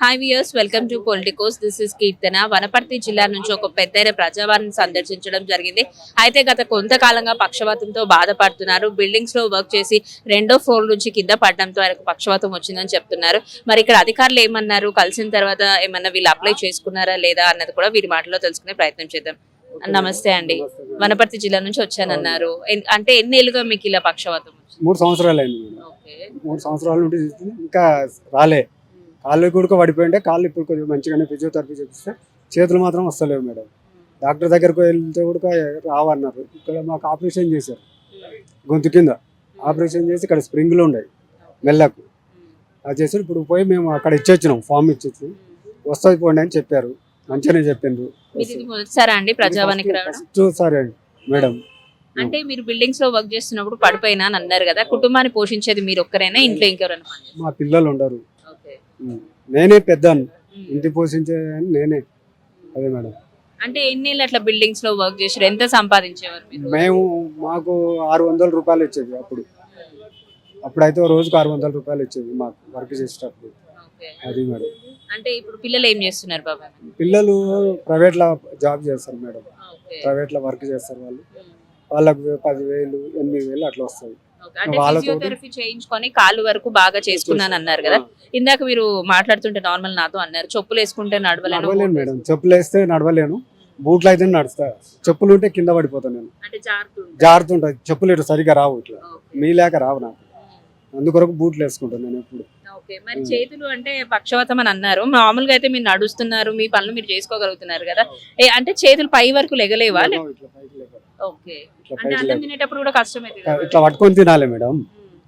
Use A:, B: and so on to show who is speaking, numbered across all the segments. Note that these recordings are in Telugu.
A: Hi viewers welcome to Politicos this is Keerthana Wanaparthy జిల్లా నుంచి ఒక పెద్దైన ప్రజావారిని సందర్శించడం జరిగింది. అయితే గత కొంతకాలంగా పక్షవాతంతో బాధపడుతున్నారు. బిల్డింగ్స్లో వర్క్ చేసి రెండో ఫ్లోర్ నుంచి కింద పడడంతో ఆయనకు పక్షవాతం వచ్చిందని చెప్తున్నారు. మరి ఇక్కడ అధికారులు ఏమన్నారు? కలిసిన తర్వాత ఏమన్నా వీళ్ళు అప్లై చేసుకున్నారా లేదా అన్నది కూడా వీరి మాటలో తెలుసుకునే ప్రయత్నం చేద్దాం. నమస్తే అండి. వనపర్తి జిల్లా నుంచి వచ్చానన్నారు. అంటే ఎన్ని ఏళ్ళుగా మీకు ఇలా పక్షవాతం
B: మూడు సంవత్సరాలు మేడం సంవత్సరాల నుండి. ఇంకా రాలే. కాళ్ళు కూడా పడిపోయింటే కాళ్ళు ఇప్పుడు కొద్దిగా మంచిగానే ఫిజియోథెరపీ చేపిస్తే చేతులు మాత్రం వస్తలేవు మేడం. డాక్టర్ దగ్గరకు వెళ్తే కూడా రావన్నారు. ఇక్కడ మాకు ఆపరేషన్ చేశారు. గొంతు కింద ఆపరేషన్ చేసి ఇక్కడ స్ప్రింగ్లు ఉన్నాయి మెల్లకు. అది చేసి ఇప్పుడు పోయి మేము అక్కడ ఇచ్చొచ్చినాం. ఫామ్ ఇచ్చొచ్చినాం వస్తుంది పోండి అని చెప్పారు. మంచిగానే చెప్పిండ్రు.
A: మొదటిసారా అండి ప్రజావానికి రావడం?
B: ఫస్ట్ సరే మేడం.
A: అంటే మీరు బిల్డింగ్స్లో వర్క్ చేస్తున్నప్పుడు పడిపోయినా అని అన్నారు కదా కుటుంబాన్ని పోషించేది మీరు ఒక్కరైనా? ఇంట్లో ఇంకెవరైనా?
B: మా పిల్లలు ఉండరు. నేనే పెద్దను
A: ఉమ్.
B: ఇంటి పోషించే నేనే అదే మేడం
A: అంటే ఎన్ని అట్లా బిల్డింగ్స్లో వర్క్ చేసారు ఎంత సంపాదించేవారు మీరు
B: మేము మాకు ఆరు వందల రూపాయలు ఇచ్చేది అప్పుడు అప్పుడైతే రోజుకు ఆరు వందల రూపాయలు ఇచ్చేది మాకు వర్క్ చేసేటప్పుడు. అది మేడం
A: అంటే ఇప్పుడు పిల్లలు ఏం చేస్తున్నారు బాబాయ్
B: పిల్లలు ప్రైవేట్లో జాబ్ చేస్తారు మేడం
A: ఓకే.
B: ప్రైవేట్లో వర్క్ చేస్తారు వాళ్ళు. వాళ్ళకు పదివేలు ఎనిమిది వేలు అట్లా వస్తాయి.
A: అంటే ఫిజియోథెరపీ చేయించుకొని కాళ్ళు వరకు బాగా చేసుకున్నాను అన్నారు కదా. ఇందాక మీరు మాట్లాడుతుంటే నార్మల్ నాతో అన్నారు. చెప్పులు వేసుకుంటే నడవలేను.
B: మేడం. చెప్పులు వేస్తే నడవలేను. బూట్లు అయితే నడుస్తా. చెప్పులు ఉంటే కింద పడిపోతాను నేను. జారుతుంటాయి చెప్పులు ఇట్లా సరిగా రావు ఇట్లా. మీ లేక రావు నాకు. అందుకొరకు బూట్లు వేసుకుంటాను నేను ఎప్పుడు.
A: మరి చేతులు అంటే పక్షవాతం అని అన్నారు. మామూలుగా అయితే మీరు నడుస్తున్నారు. మీ పనులు మీరు చేసుకోగలుగుతున్నారు కదా. అంటే చేతులు పై వరకు లెగలేవా?
B: ఇట్లా పట్టుకొని తినాలి మేడం.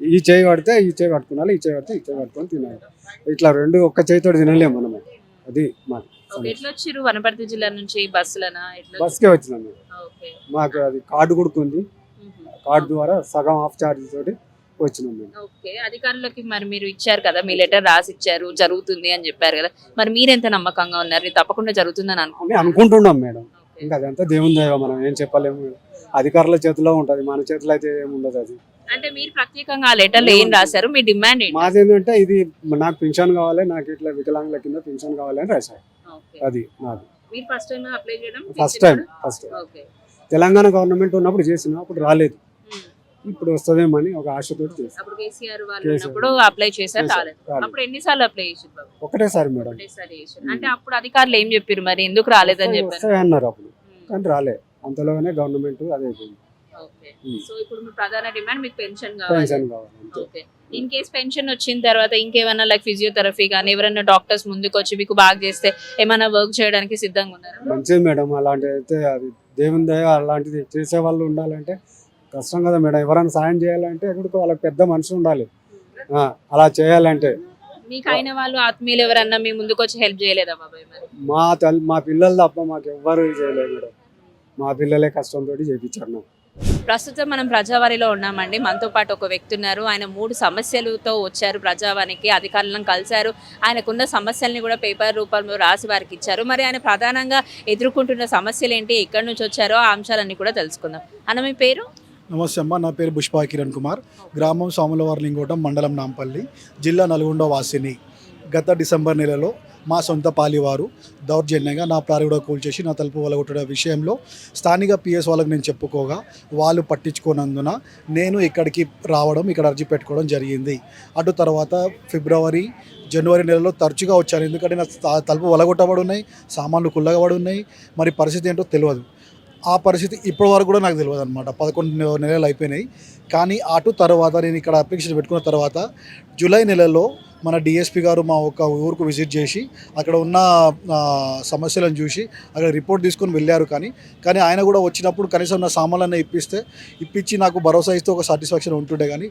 B: ఈ చేయి పడితే ఈ చేయి పట్టుకోవాలి ఈ చేయి పడితే ఈ చేయి పట్టుకొని తినాలి. ఇట్లా రెండు ఒక్క చేయితో తినలేము మనం అది మాకు
A: వనపర్తి జిల్లా నుంచి బస్సులనా?
B: బస్కే వచ్చినాం మాకు అది కార్డు కొడుకుంది. కార్డు ద్వారా సగం ఆఫ్ ఛార్జ్ తోటి వచ్చినాం
A: ఓకే అధికారులకి మరి మీరు ఇచ్చారు కదా మీ లెటర్ రాసి ఇచ్చారు జరుగుతుంది అని చెప్పారు కదా. మరి మీరెంత నమ్మకంగా ఉన్నారు? తప్పకుండా జరుగుతుందని
B: అనుకుంటున్నాం మేడం. ఇంకా అదంతా దేవుని దయ మనం ఏం చెప్పలేము. అధికారుల చేతిలో ఉంటది మన చేతిలో అయితే ఏమి ఉండదు అది.
A: అంటే మీరు ప్రత్యేకంగా ఆ లెటర్లో ఏం రాశారు? మీ డిమాండ్ ఏంటి?
B: మాది ఏంటంటే ఇది నాకు పెన్షన్ కావాలి నాకు ఇట్లా వికలాంగుల కింద పెన్షన్ కావాలి అని రాశారు.
A: ఓకే.
B: అది నాకు
A: మీరు ఫస్ట్ టైం అప్లై చేయడం?
B: First time first
A: okay.
B: Telangana government ఉన్నప్పుడు చేసిన అప్పుడు రాలేదు. ఇప్పుడు వస్తుందేమో అని ఒక ఆశతోటి చేసిన
A: అప్పుడు కేసీఆర్ వాళ్ళు
B: కేసీఆర్.
A: ఉన్నప్పుడు అప్లై చేశారు
B: చేశారు.
A: రాలేదు.
B: రాలేదు.
A: అప్పుడు ఎన్నిసార్లు అప్లై చేసారు బాబు?
B: ఒకటేసారి మేడం.
A: ఒకటేసారి చేశారు. అంటే అప్పుడు అధికారులు ఏం చెప్పారు మరి? ఎందుకు రాలేదని చెప్పారు?
B: వస్తాయి అన్నారు అప్పుడు. కానీ రాలే. అంతలోనే గవర్నమెంట్ అదే.
A: సో ఇప్పుడు మీ ప్రధాన డిమాండ్ మీకు పెన్షన్
B: పెన్షన్ కావాలి అంతే.
A: ఇన్ కేస్ పెన్షన్ వచ్చిన తర్వాత ఇంకేమైనా లైక్ ఫిజియోథెరపీ కానీ ఎవరైనా డాక్టర్స్ ముందుకు వచ్చి మీకు బాగా చేస్తే ఏమైనా వర్క్ చేయడానికి సిద్ధంగా ఉన్నారా?
B: మంచిది మేడం. అలాంటిది అయితే అది దేవుని దయ అలాంటిది చేసే వాళ్ళు ఉండాలంటే కష్టం కదా మేడం. ఎవరైనా సాయం చేయాలంటే ఇప్పుడు వాళ్ళకి పెద్ద మనిషి ఉండాలి. ఆ, అలా చేయాలంటే.
A: మీకు అయిన వాళ్ళు ఆత్మీయులు ఎవరన్నా మీ ముందుకు వచ్చి హెల్ప్ చేయలేదా బాబాయ్
B: మా తల్లి మా పిల్లలు తప్ప మాకు ఎవ్వరు చేయలేదు మేడం. మా పిల్లలే కష్టంతో చేయించారు నాకు.
A: ప్రస్తుతం మనం ప్రజావాణిలో ఉన్నామండి. మనతో పాటు ఒక వ్యక్తి ఉన్నారు. ఆయన మూడు సమస్యలతో వచ్చారు ప్రజావానికి అధికారులను కలిశారు. ఆయనకున్న సమస్యల్ని కూడా పేపర్ రూపంలో రాసి వారికి ఇచ్చారు. మరి ఆయన ప్రధానంగా ఎదుర్కొంటున్న సమస్యలు ఏంటి ఎక్కడి నుంచి వచ్చారో ఆ అంశాలన్నీ కూడా తెలుసుకుందాం. అన్న మీ పేరు?
C: నమస్తే అమ్మ నా పేరు పుష్పా కిరణ్ కుమార్. గ్రామం సాములవారిలింగోటం మండలం నాంపల్లి జిల్లా నల్గొండ వాసిని. గత డిసెంబర్ నెలలో మా సొంత పాలివారు దౌర్జన్యంగా నా ప్రారుగుడ కూల్చేసి నా తలుపు వలగొట్టడం విషయంలో స్థానిక పిఎస్ వాళ్ళకి నేను చెప్పుకోగా వాళ్ళు పట్టించుకోనందున నేను ఇక్కడికి రావడం ఇక్కడ అర్జీ పెట్టుకోవడం జరిగింది. అటు తర్వాత ఫిబ్రవరి జనవరి నెలలో తరచుగా వచ్చాను. ఎందుకంటే నా త- తలుపు వలగొట్టబడి ఉన్నాయి సామాన్లు కుల్లగబడి ఉన్నాయి మరి పరిస్థితి ఏంటో తెలియదు ఆ పరిస్థితి ఇప్పటి వరకు కూడా నాకు తెలియదు అనమాట పదకొండు నెలలు అయిపోయినాయి. కానీ అటు తర్వాత నేను ఇక్కడ అప్లికేషన్ పెట్టుకున్న తర్వాత జూలై నెలలో మన డిఎస్పి గారు మా ఒక ఊరుకు విజిట్ చేసి అక్కడ ఉన్న సమస్యలను చూసి అక్కడ రిపోర్ట్ తీసుకొని వెళ్ళారు కానీ కానీ ఆయన కూడా వచ్చినప్పుడు కనీసం నా సామాన్లన్నీ ఇప్పిస్తే ఇప్పించి నాకు భరోసా ఇస్తే ఒక సాటిస్ఫాక్షన్ ఉంటుండే కానీ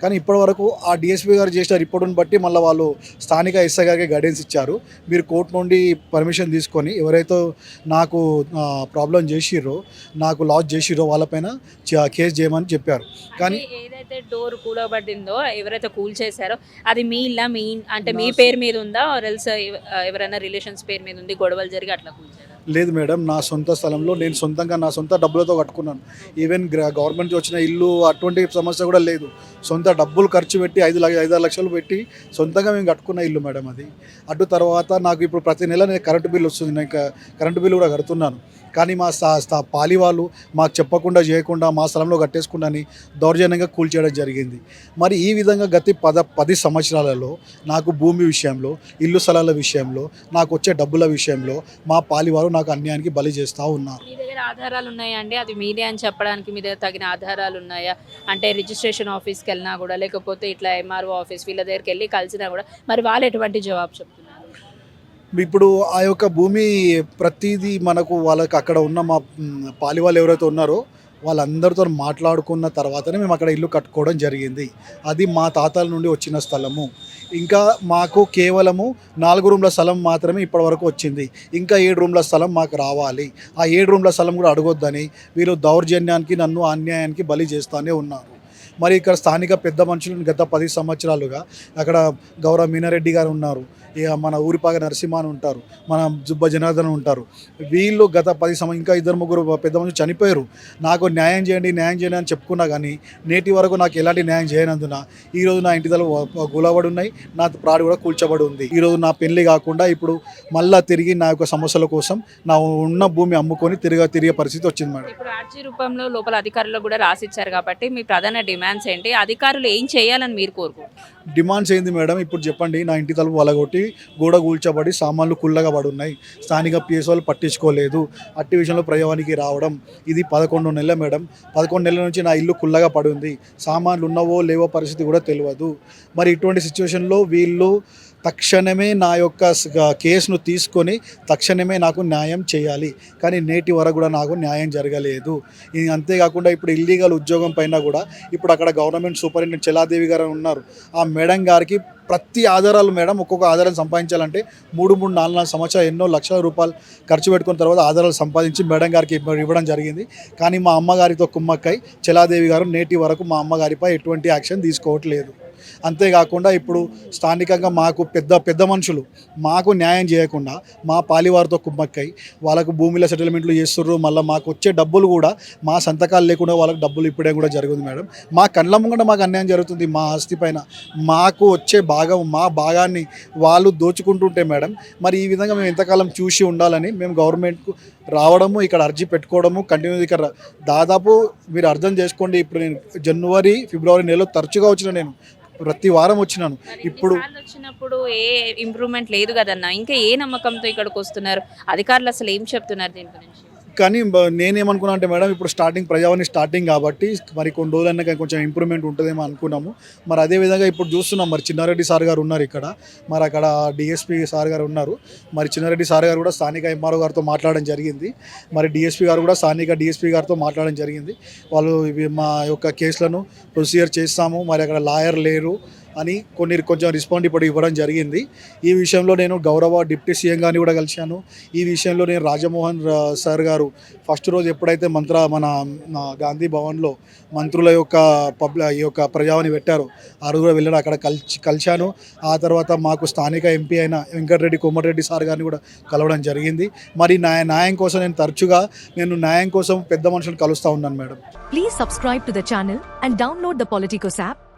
C: కానీ ఇప్పటివరకు ఆ డిఎస్పీ గారు చేసిన రిపోర్ట్ని బట్టి మళ్ళీ వాళ్ళు స్థానిక ఎస్ఐ గారికి గైడెన్స్ ఇచ్చారు. మీరు కోర్టు నుండి పర్మిషన్ తీసుకొని ఎవరైతే నాకు ప్రాబ్లం చేసిర్రో నాకు లాస్ చేసిర్రో వాళ్ళపైన కేసు చేయమని చెప్పారు. కానీ
A: ఏదైతే డోర్ కూలబడిందో ఎవరైతే కూల్ చేశారో అది మీ ఇల్లా మీ అంటే మీ పేరు మీద ఉందా? ఎవరైనా రిలేషన్స్ పేరు మీద ఉంది గొడవలు జరిగి అట్లా కూల్చారా
C: లేదు మేడం నా సొంత స్థలంలో నేను సొంతంగా నా సొంత డబ్బులతో కట్టుకున్నాను. ఈవెన్ గవర్నమెంట్ వచ్చిన ఇల్లు అటువంటి సమస్య కూడా లేదు. సొంత డబ్బులు ఖర్చు పెట్టి ఐదు లక్ష ఐదారు లక్షలు పెట్టి సొంతంగా మేము కట్టుకున్న ఇల్లు మేడం అది. అటు తర్వాత నాకు ఇప్పుడు ప్రతి నెల నేను కరెంటు బిల్ వస్తుంది నేను కరెంటు బిల్ కూడా కడుతున్నాను. కానీ మా సా స్థా పాలి వాళ్ళు మాకు చెప్పకుండా చేయకుండా మా స్థలంలో కట్టేసుకుండాని దౌర్జన్యంగా కూల్చేయడం జరిగింది. మరి ఈ విధంగా గతి పద పది సంవత్సరాలలో నాకు భూమి విషయంలో ఇల్లు స్థలాల విషయంలో నాకు వచ్చే డబ్బుల విషయంలో మా పాలివారు నాకు అన్యాయానికి బలి చేస్తూ ఉన్నారు.
A: మీ దగ్గర ఆధారాలు ఉన్నాయా అండి అది మీదే అని చెప్పడానికి మీ దగ్గర తగిన ఆధారాలు ఉన్నాయా? అంటే రిజిస్ట్రేషన్ ఆఫీస్కి వెళ్ళినా కూడా లేకపోతే ఇట్లా ఎంఆర్ఓ ఆఫీస్ వీళ్ళ దగ్గరికి వెళ్ళి కలిసినా కూడా మరి వాళ్ళు ఎటువంటి జవాబు చెప్తున్నారు?
C: ఇప్పుడు ఆ యొక్క భూమి ప్రతిదీ మనకు వాళ్ళకి అక్కడ ఉన్న మా పాలి వాళ్ళు ఎవరైతే ఉన్నారో వాళ్ళందరితో మాట్లాడుకున్న తర్వాతనే మేము అక్కడ ఇల్లు కట్టుకోవడం జరిగింది. అది మా తాతల నుండి వచ్చిన స్థలము. ఇంకా మాకు కేవలము నాలుగు రూమ్ల స్థలం మాత్రమే ఇప్పటివరకు వచ్చింది. ఇంకా ఏడు రూమ్ల స్థలం మాకు రావాలి. ఆ ఏడు రూమ్ల స్థలం కూడా అడగొద్దని వీళ్ళు దౌర్జన్యానికి నన్ను అన్యాయానికి బలి చేస్తానే ఉన్నారు. మరి ఇక్కడ స్థానిక పెద్ద మనుషులను గత పది సంవత్సరాలుగా అక్కడ గౌరవ మీనారెడ్డి గారు ఉన్నారు. ఇక మన ఊరిపాక నరసింహ అని ఉంటారు. మన జుబ్బ జనార్దన్ ఉంటారు. వీళ్ళు గత పది సంవత్సరం ఇంకా ఇద్దరు ముగ్గురు పెద్ద మనుషులు చనిపోయారు. నాకు న్యాయం చేయండి న్యాయం చేయండి అని చెప్పుకున్నా కానీ నేటి వరకు నాకు ఎలాంటి న్యాయం చేయనందున ఈరోజు నా ఇంటి తల గులబడి ఉన్నాయి. నా ప్రాడు కూడా కూల్చబడి ఉంది. ఈరోజు నా పెళ్ళి కాకుండా ఇప్పుడు మళ్ళా తిరిగి నా యొక్క సమస్యల కోసం నా ఉన్న భూమి అమ్ముకొని తిరిగి తిరిగే పరిస్థితి వచ్చింది మేడం.
A: ఇప్పుడు ఆర్జీ రూపంలో లోపల అధికారులు కూడా రాసిచ్చారు కాబట్టి మీ ప్రధాన డిమాండ్స్ ఏంటి? అధికారులు ఏం చేయాలని మీరు కోరుకుంటున్నారు?
C: డిమాండ్స్ ఏంది మేడం? ఇప్పుడు చెప్పండి నా ఇంటి తలుపు వలగొట్టి గోడ కూల్చబడి సామాన్లు కుళ్ళగా పడి ఉన్నాయి స్థానిక పిఎస్ వాళ్ళు పట్టించుకోలేదు. అట్టి విషయంలో ప్రయోగానికి రావడం ఇది పదకొండు నెలల మేడం. పదకొండు నెలల నుంచి నా ఇల్లు కుళ్ళగా పడి ఉంది సామాన్లు ఉన్నవో లేవో పరిస్థితి కూడా తెలియదు. మరి ఇటువంటి సిచ్యువేషన్లో వీళ్ళు తక్షణమే నా యొక్క కేసును తీసుకొని తక్షణమే నాకు న్యాయం చేయాలి. కానీ నేటి వరకు కూడా నాకు న్యాయం జరగలేదు. ఇది అంతేకాకుండా ఇప్పుడు ఇల్లీగల్ ఉద్యోగం పైన కూడా ఇప్పుడు అక్కడ గవర్నమెంట్ సూపరింటెండెంట్ చెలాదేవి గారు ఉన్నారు. ఆ మేడం గారికి ప్రతి ఆధారాలు మేడం ఒక్కొక్క ఆధారాలు సంపాదించాలంటే మూడు మూడు నాలుగు నాలుగు సంవత్సరాలు ఎన్నో లక్షల రూపాయలు ఖర్చు పెట్టుకున్న తర్వాత ఆధారాలు సంపాదించి మేడం గారికి ఇవ్వడం జరిగింది. కానీ మా అమ్మగారితో కుమ్మక్కై చెలాదేవి గారు నేటి వరకు మా అమ్మగారిపై ఎటువంటి యాక్షన్ తీసుకోవట్లేదు. అంతేకాకుండా ఇప్పుడు స్థానికంగా మాకు పెద్ద పెద్ద మనుషులు మాకు న్యాయం చేయకుండా మా పాలివారితో కుమ్మక్కై వాళ్ళకు భూమిలో సెటిల్మెంట్లు చేస్తుర్రు మళ్ళీ మాకు వచ్చే డబ్బులు కూడా మా సంతకాలు లేకుండా వాళ్ళకి డబ్బులు ఇప్పుడే కూడా జరుగుతుంది మేడం. మా కళ్ళ ముంగట మాకు అన్యాయం జరుగుతుంది మా ఆస్తి పైన మాకు వచ్చే భాగం మా భాగాన్ని వాళ్ళు దోచుకుంటుంటే మేడం మరి ఈ విధంగా మేము ఎంతకాలం చూసి ఉండాలని మేము గవర్నమెంట్కు రావడము ఇక్కడ అర్జీ పెట్టుకోవడము కంటిన్యూ ఇక్కడ దాదాపు మీరు అర్థం చేసుకోండి ఇప్పుడు నేను జనవరి ఫిబ్రవరి నెలలో తరచుగా వచ్చిన నేను ప్రతి వారం వచ్చినాను. ఇప్పుడు
A: వచ్చినప్పుడు ఏ ఇంప్రూవ్మెంట్ లేదు కదన్నా? ఇంకా ఏ నమ్మకంతో ఇక్కడికి వస్తున్నారు? అధికారులు అసలు ఏం చెప్తున్నారు దీని గురించి?
C: కానీ నేనేమనుకున్నా అంటే మేడం ఇప్పుడు స్టార్టింగ్ ప్రజావాణి స్టార్టింగ్ కాబట్టి మరి కొన్ని రోజులన్నా కొంచెం ఇంప్రూవ్మెంట్ ఉంటుందేమో అనుకున్నాము. మరి అదే విధంగా ఇప్పుడు చూస్తున్నాం మరి చిన్నారెడ్డి సార్ గారు ఉన్నారు ఇక్కడ. మరి అక్కడ డిఎస్పీ సార్ గారు ఉన్నారు. మరి చిన్నారెడ్డి సార్ గారు కూడా స్థానిక ఎంఆర్ఓ గారితో మాట్లాడడం జరిగింది. మరి డిఎస్పీ గారు కూడా స్థానిక డిఎస్పీ గారితో మాట్లాడడం జరిగింది. వాళ్ళు మా యొక్క కేసులను ప్రొసీజర్ చేస్తాము. మరి అక్కడ లాయర్ లేరు. అని కొన్ని కొంచెం రెస్పాండ్ ఇప్పుడు ఇవ్వడం జరిగింది. ఈ విషయంలో నేను గౌరవ డిప్యూటీ సీఎం గారిని కూడా కలిశాను. ఈ విషయంలో నేను రాజమోహన్ సార్ గారు ఫస్ట్ రోజు ఎప్పుడైతే మంత్ర మన గాంధీ భవన్లో మంత్రుల యొక్క పబ్ల ఈ యొక్క ప్రజావాణి పెట్టారో ఆ రోజు కూడా వెళ్ళాను అక్కడ కలిసి కలిశాను. ఆ తర్వాత మాకు స్థానిక ఎంపీ అయిన వెంకటరెడ్డి కోమటిరెడ్డి సార్ గారిని కూడా కలవడం జరిగింది. మరి న్యాయ న్యాయం కోసం నేను తరచుగా నేను న్యాయం కోసం పెద్ద మనుషులు కలుస్తూ ఉన్నాను madam.
D: Please subscribe to the channel and download the Politicos app